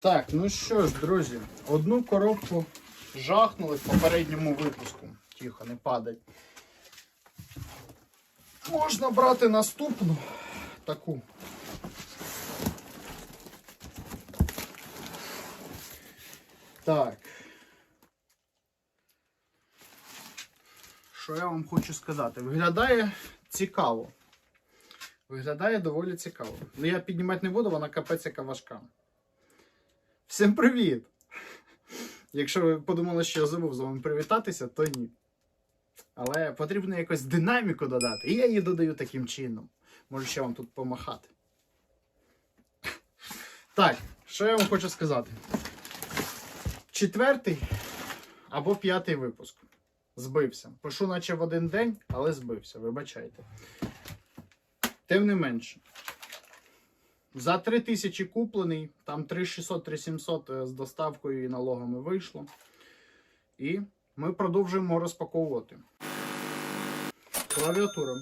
Так, ну що ж, друзі, одну коробку жахнули в попередньому випуску. Тихо, не падай. Можна брати наступну таку. Так. Що я вам хочу сказати? Виглядає цікаво. Виглядає доволі цікаво. Ну я піднімати не буду, вона капець яка важка. Всім привіт! Якщо ви подумали, що я забув з вами привітатися, то ні. Але потрібно якось динаміку додати. І я її додаю таким чином. Можу ще вам тут помахати. Так, що я вам хочу сказати? Четвертий або п'ятий випуск. Збився. Пишу, наче в один день, але збився, вибачайте. Тим не менше. За 3 тисячі куплений, там 3600-3700 з доставкою і налогами вийшло. І ми продовжуємо розпаковувати. Клавіатура.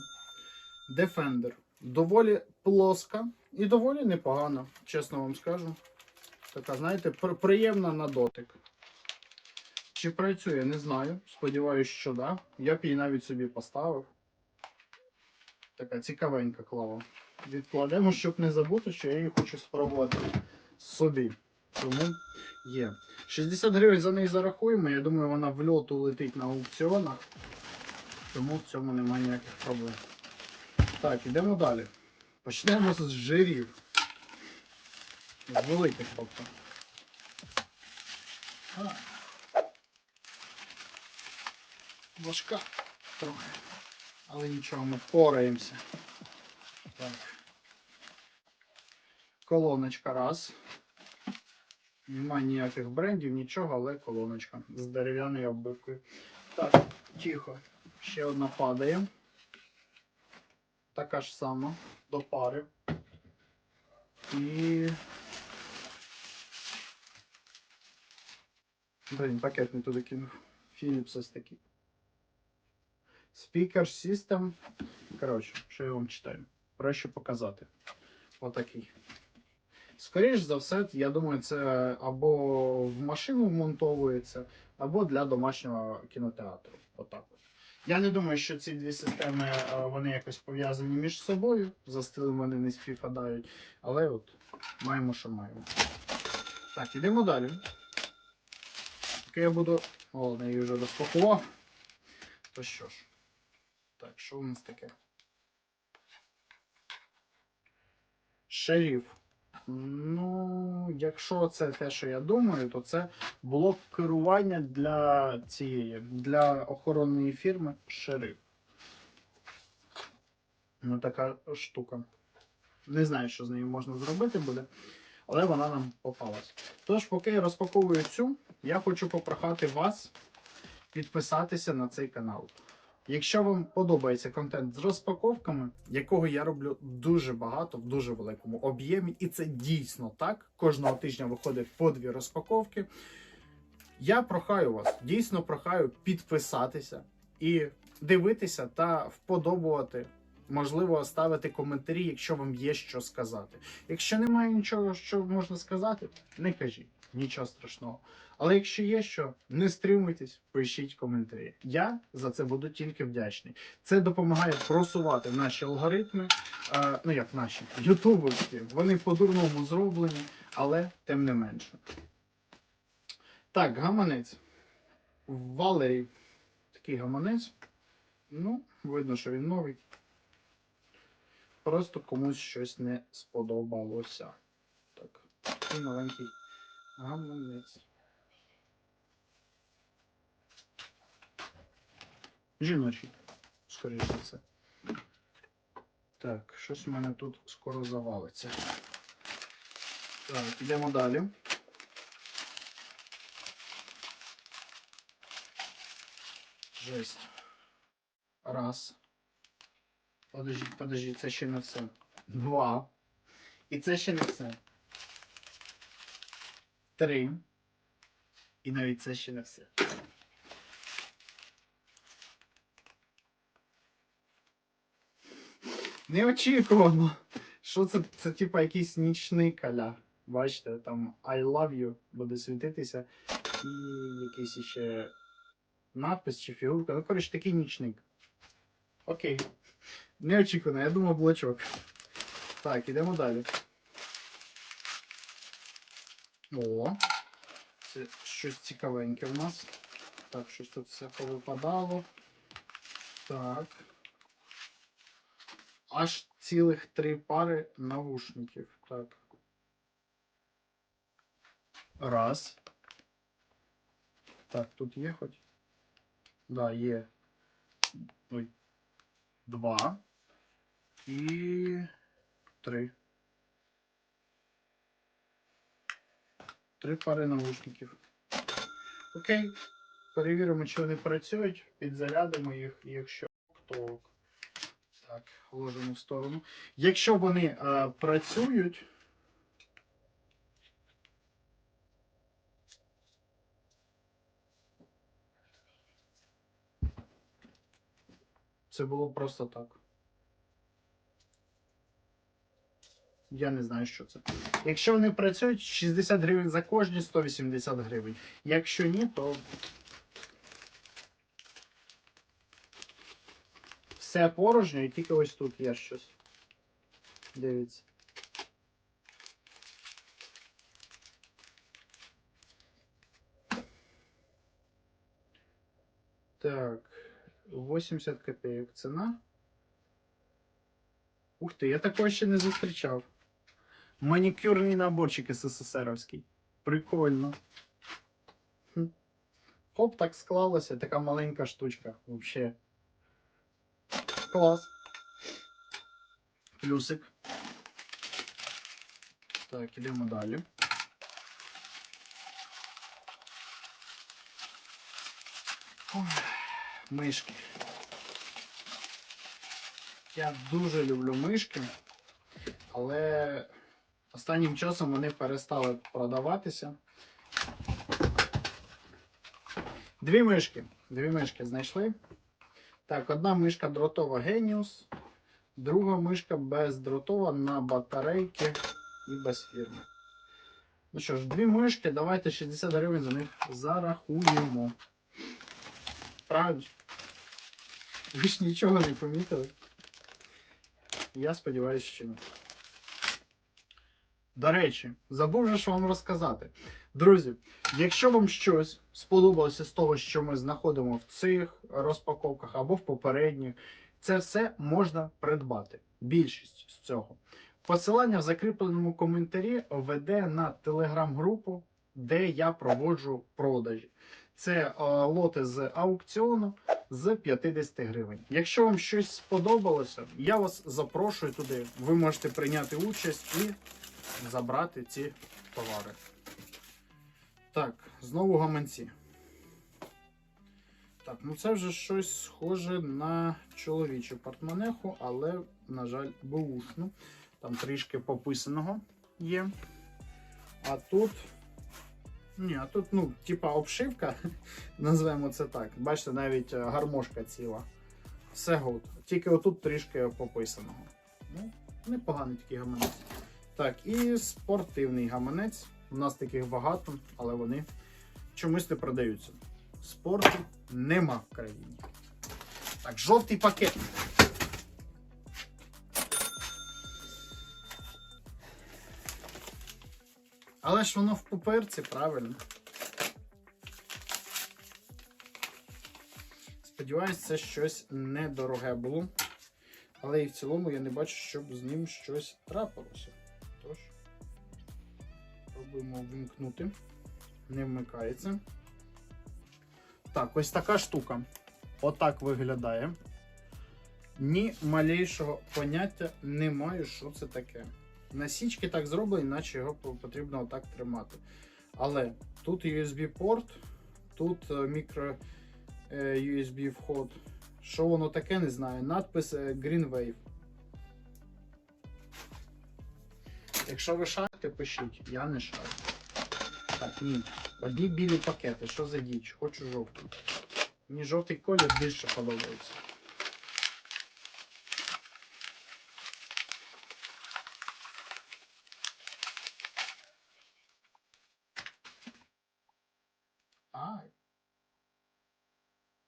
Defender. Доволі плоска і доволі непогана, чесно вам скажу. Така, знаєте, приємна на дотик. Чи працює, не знаю. Сподіваюсь, що да. Я б її навіть собі поставив. Така цікавенька клава. Відкладемо, щоб не забути, що я її хочу спробувати собі. Тому є. 60 гривень за неї зарахуємо. Я думаю, вона в льоту летить на аукціонах. Тому в цьому немає ніяких проблем. Так, йдемо далі. Почнемо з жирів. З великих тобто. Важка трохи. Але нічого, ми пораємося. Колоночка раз. Нема ніяких брендів, нічого, але колоночка з дерев'яною оббивкою. Так, тихо. Ще одна падає. Така ж сама до пари. І. Блін, пакет не туди кинув. Philips ось такий. Speaker System. Коротше, що я вам читаю? Проще показати. Отакий. Скоріш за все, я думаю, це або в машину вмонтовується, або для домашнього кінотеатру. Отак от. Я не думаю, що ці дві системи е, вони якось пов'язані між собою. За стилем вони не співпадають. Але от маємо, що маємо. Так, ідемо далі. Поки я буду. О, я її вже розпакував. То що ж. Так, що у нас таке? Шериф. Ну, якщо це те, що я думаю, то це блок керування для цієї, для охоронної фірми Шериф. Ну, така штука. Не знаю, що з нею можна зробити буде, але вона нам попалась. Тож, поки я розпаковую цю, я хочу попрохати вас підписатися на цей канал. Якщо вам подобається контент з розпаковками, якого я роблю дуже багато в дуже великому об'ємі, і це дійсно так. Кожного тижня виходить по дві розпаковки. Я прохаю вас, дійсно прохаю підписатися і дивитися та вподобувати. Можливо, ставити коментарі, якщо вам є що сказати. Якщо немає нічого, що можна сказати, не кажіть, нічого страшного. Але якщо є що, не стримуйтесь, пишіть коментарі. Я за це буду тільки вдячний. Це допомагає просувати наші алгоритми, е, ну як наші ютубовські. Вони по-дурному зроблені, але тим не менше. Так, гаманець. Валерій. Такий гаманець. Ну, видно, що він новий. Просто комусь щось не сподобалося. Так, такий маленький гаманець. Жіночий, скоріш за все. Так, щось у мене тут скоро завалиться. Так, йдемо далі. Жесть. Раз. Подождіть, подождіть, це ще не все. Два. І це ще не все. Три. І навіть це ще не все. Неочікувано. Що це? Це типа якийсь нічний каля. Бачите, там I love you буде світитися. І якийсь ще надпис чи фігурка. Ну, коротше, такий нічник. Окей. Неочікувано, я думав блочок. Так, ідемо далі. О, це щось цікавеньке в нас. Так, щось тут все повипадало. Так. Аж цілих три пари навушників. Так. Раз. Так, тут є хоч? Да, є. Ой. Два. І три. Три пари навушників. Окей. Перевіримо, чи вони працюють, підзарядимо їх, якщо. Так, ложимо в сторону. Якщо вони е, працюють. Це було просто так. Я не знаю, що це. Якщо вони працюють, 60 гривень за кожні 180 гривень. Якщо ні, то все порожньо і тільки ось тут є щось. Дивіться. Так, 80 копійок ціна. Ух ти, я такого ще не зустрічав. Манікюрний наборчик СССРовський. Прикольно. Хоп, так склалося, така маленька штучка. Вообще. Клас. Плюсик. Так, ідемо далі. Ой, Мишки. Я дуже люблю мишки, але останнім часом вони перестали продаватися. Дві мишки. Дві мишки знайшли. Так, одна мишка дротова Genius, друга мишка бездротова на батарейки і без фірми. Ну що ж, дві мишки, давайте 60 гривень за них зарахуємо. Правильно? Ви ж нічого не помітили. Я сподіваюся, що ні. До речі, забув же ж вам розказати. Друзі, якщо вам щось сподобалося з того, що ми знаходимо в цих розпаковках або в попередніх, це все можна придбати. Більшість з цього. Посилання в закріпленому коментарі веде на телеграм-групу, де я проводжу продажі. Це е, лоти з аукціону з 50 гривень. Якщо вам щось сподобалося, я вас запрошую туди. Ви можете прийняти участь і забрати ці товари. Так, знову гаманці. Так, ну це вже щось схоже на чоловічу портмонеху, але, на жаль, бушну. Там трішки пописаного є. А тут. Ні, а тут, ну, типа обшивка, назвемо це так. Бачите, навіть е, гармошка ціла. Все гуд. Тільки отут трішки пописаного. Ну, непоганий такий гаманець. Так, і спортивний гаманець. У нас таких багато, але вони чомусь не продаються. Спорту нема в країні. Так, жовтий пакет. Але ж воно в пуперці, правильно. Сподіваюсь, це щось недороге було. Але і в цілому я не бачу, щоб з ним щось трапилося. Тож, пробуємо вимкнути. Не вмикається. Так, ось така штука. Отак виглядає. Ні малейшого поняття не маю, що це таке. Насічки так зроблені, наче його потрібно отак тримати. Але тут USB-порт, тут е, мікро е, USB вход. Що воно таке, не знаю. Надпис е, Green Wave. Якщо ви шарите, пакети пишіть. Я не шарю. Так, ні. Одні білі пакети. Що за діч? Хочу жовтий. Мені жовтий колір більше подобається.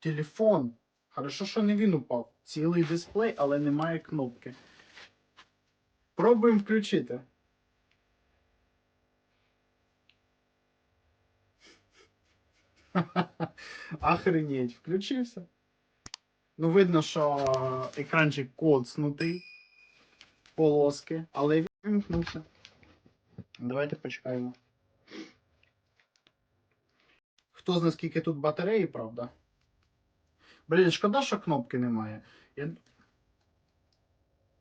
Телефон. Хорошо, що не він упав. Цілий дисплей, але немає кнопки. Пробуємо включити. Охренеть, включився. Ну, видно, що екранчик коцнутий. Полоски, але він. Давайте почекаємо. Хто знає, скільки тут батареї, правда? Блін, шкода, що кнопки немає. Я...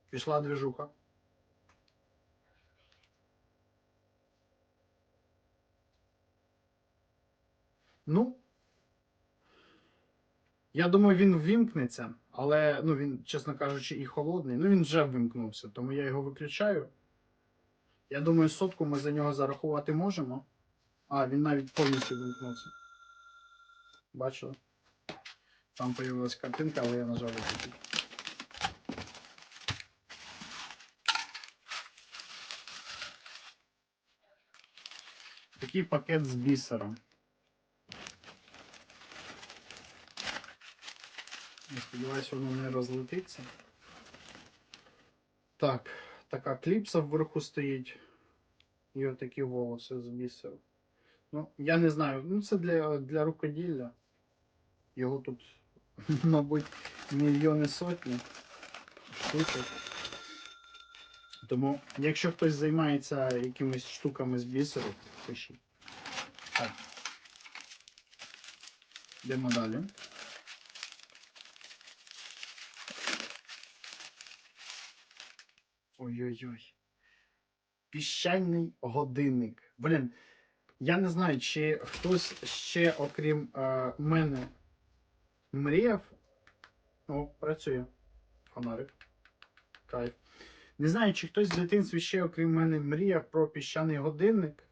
Пішла движуха. Ну. Я думаю, він ввімкнеться, але ну, він, чесно кажучи, і холодний. Ну він вже вимкнувся, тому я його виключаю. Я думаю, сотку ми за нього зарахувати можемо. А, він навіть повністю вимкнувся. Бачили? Там появилась картинка, але я нажав виключити. Такий пакет з бісером. Я сподіваюся, воно не розлетиться. Так, така кліпса вверху стоїть. І отакі волоси з. Ну, я не знаю, ну це для, для рукоділля. Його тут, мабуть, мільйони сотні штучок. Тому, якщо хтось займається якимись штуками з бісеру, пишіть. Так. Йдемо далі. Ой-ой-ой. Піщаний годинник. Блін, я не знаю, чи хтось ще, окрім е, мене, мріяв. О, працює. Фонарик. Кайф. Не знаю, чи хтось в дитинстві ще, окрім мене, мріяв про піщаний годинник.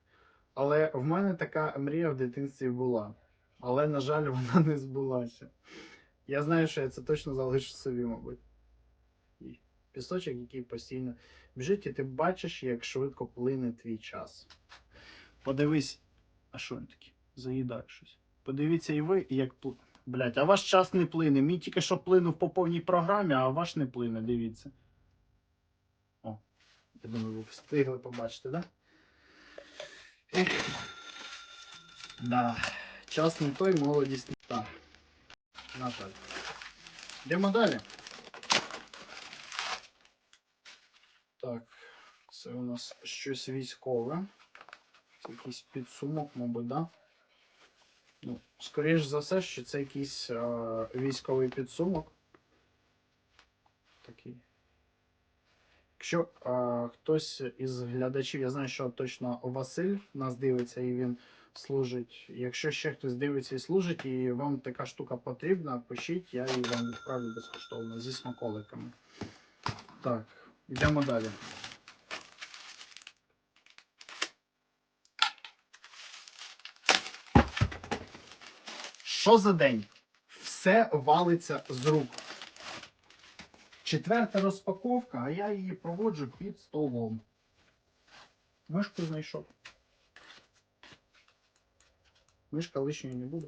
Але в мене така мрія в дитинстві була. Але, на жаль, вона не збулася. Я знаю, що я це точно залишу собі, мабуть. Пісочок, який постійно біжить, і ти бачиш, як швидко плине твій час. Подивись, а що він такий? Заїдає щось. Подивіться і ви, як плине. Блять, а ваш час не плине. Мій тільки що плинув по повній програмі, а ваш не плине, дивіться. О, я думаю, ви встигли побачити, да? Ех. Да. Час не той, молодість не та. На жаль. Йдемо далі. Так, це у нас щось військове. Це якийсь підсумок, мабуть, да? Ну, скоріш за все, що це якийсь е, військовий підсумок. Такий. Якщо е, хтось із глядачів, я знаю, що точно Василь нас дивиться і він служить. Якщо ще хтось дивиться і служить, і вам така штука потрібна, пишіть, я її вам відправлю безкоштовно зі смаколиками. Так, йдемо далі. Що за день? Все валиться з рук. Четверта розпаковка, а я її проводжу під столом. Мишку знайшов. Мишка лишньої не буде.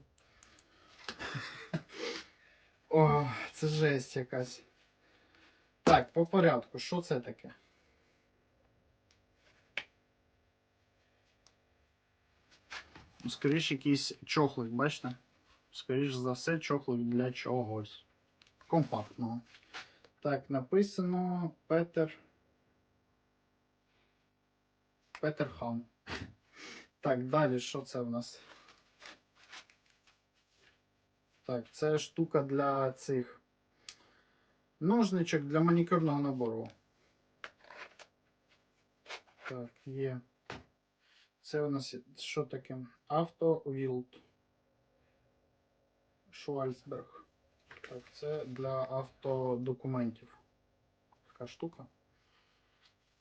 О, це жесть якась. Так, по порядку, що це таке? Ну, Скоріше якийсь чохлик, бачите? Скоріш за все, чохлик для чогось. Компактного. Так, написано Петер. Петер Хан. Так, далі, що це в нас? Так, це штука для цих ножничок для манікюрного набору. Так, є. Це у нас що таке? Автовілд. Швальцберг. Так, це для автодокументів. Така штука.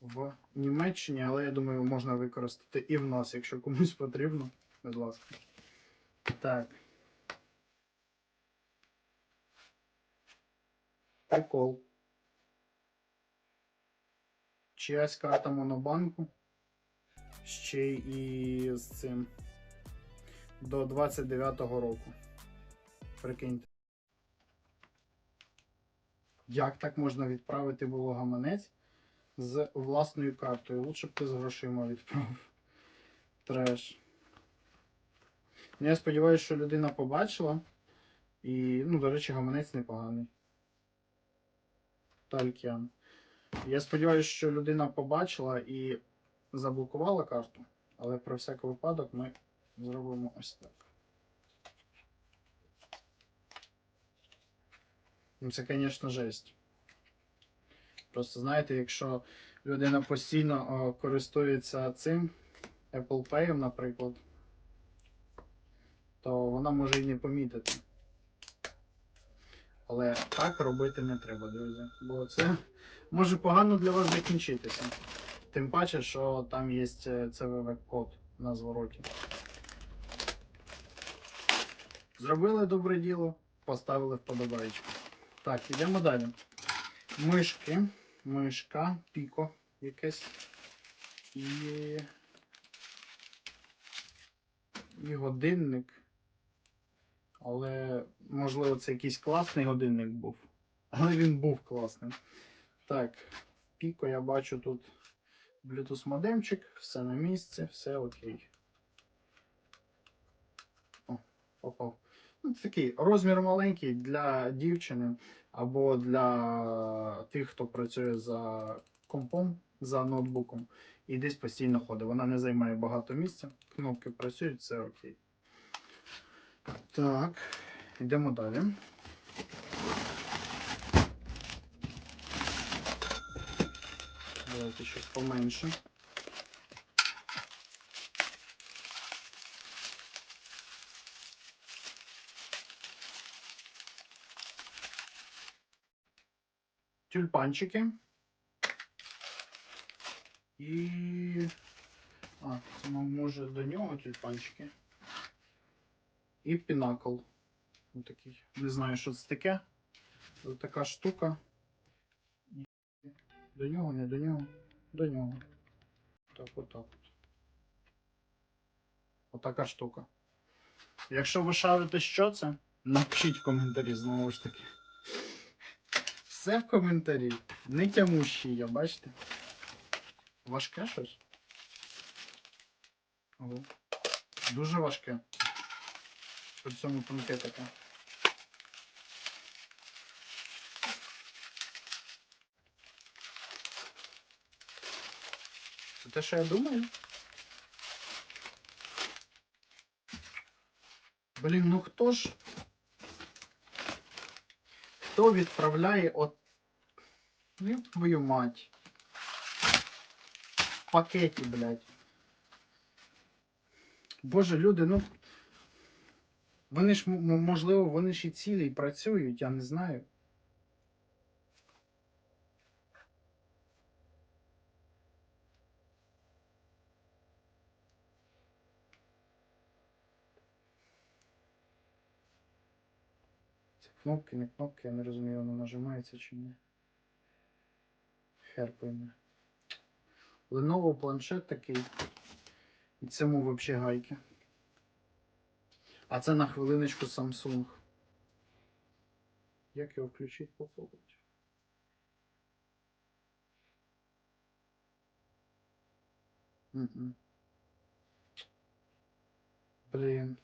В Німеччині, але я думаю, можна використати і в нас, якщо комусь потрібно. Будь ласка. Так. Прикол. Чиясь карта монобанку. Ще і з цим. до 29-го року. Прикиньте. Як так можна відправити було гаманець з власною картою? Лучше б ти з грошима відправив. Треш. Ну, я сподіваюся, що людина побачила. І, ну, до речі, гаманець непоганий. Талькіан. Я сподіваюся, що людина побачила і заблокувала карту, але про всяк випадок ми зробимо ось так. Ну, це, звісно, жесть. Просто знаєте, якщо людина постійно користується цим Apple Pay, наприклад, то вона може і не помітити. Але так робити не треба, друзі. Бо це може погано для вас закінчитися. Тим паче, що там є CVV-код на звороті. Зробили добре діло, поставили вподобайку. Так, йдемо далі. Мишки, мишка, піко якесь. І. І годинник. Але, можливо, це якийсь класний годинник був. Але він був класним. Так, піко я бачу тут Bluetooth модемчик, все на місці, все окей. О, попав. Ну, такий розмір маленький для дівчини або для тих, хто працює за компом, за ноутбуком і десь постійно ходить. Вона не займає багато місця, кнопки працюють, все окей. Так, йдемо далі. Давайте щось поменше. Тюльпанчики. І. А, може до нього тюльпанчики. І пінакл. Ось такий. Не знаю, що це таке. Ось така штука. До нього, не до нього, до нього. Так, отак. От. Отака штука. Якщо ви шарите, що це, напишіть в коментарі знову ж таки. Все в коментарі. Не тямущий я, бачите? Важке щось? Ого. Дуже важке. При цьому тонке таке. Це те, що я думаю? Блін, ну хто ж? Хто відправляє от. Ну, твою мать. В пакеті, блядь. Боже, люди, ну. Вони ж, можливо, вони ж і цілі і працюють, я не знаю. Це кнопки, не кнопки, я не розумію, воно нажимається чи ні. Хер пойме. Lenovo планшет такий. І цьому взагалі гайки. А це на хвилиночку Samsung. Як його включити попробувати? Мгм. Блін,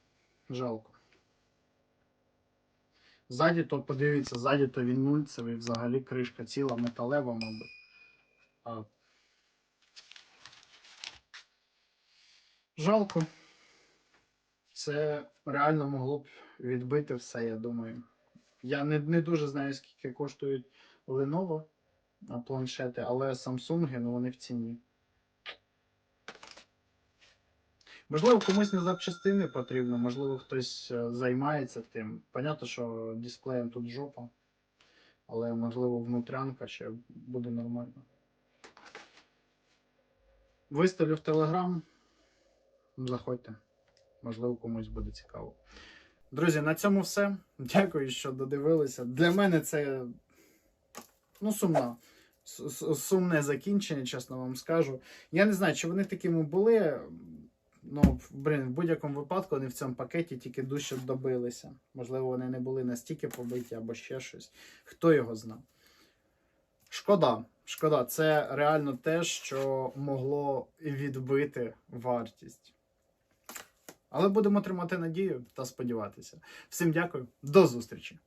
жалко. Ззаді то подивіться, ззаді то він нульцевий, взагалі кришка ціла, металева, мабуть. А... Жалко. Це реально могло б відбити все, я думаю. Я не, не дуже знаю, скільки коштують Lenovo планшети, але Samsung, ну вони в ціні. Можливо, комусь не запчастини потрібно, можливо, хтось е, займається тим. Понятно, що дисплеєм тут жопа, але можливо внутрянка ще буде нормально. Виставлю в Telegram. Заходьте. Можливо, комусь буде цікаво. Друзі, на цьому все. Дякую, що додивилися. Для мене це ну, сумна. С- с- Сумне закінчення, чесно вам скажу. Я не знаю, чи вони такими були. Ну, блін, в будь-якому випадку вони в цьому пакеті тільки дужче добилися. Можливо, вони не були настільки побиті або ще щось. Хто його знав? Шкода. Шкода, це реально те, що могло відбити вартість. Але будемо тримати надію та сподіватися. Всім дякую, до зустрічі!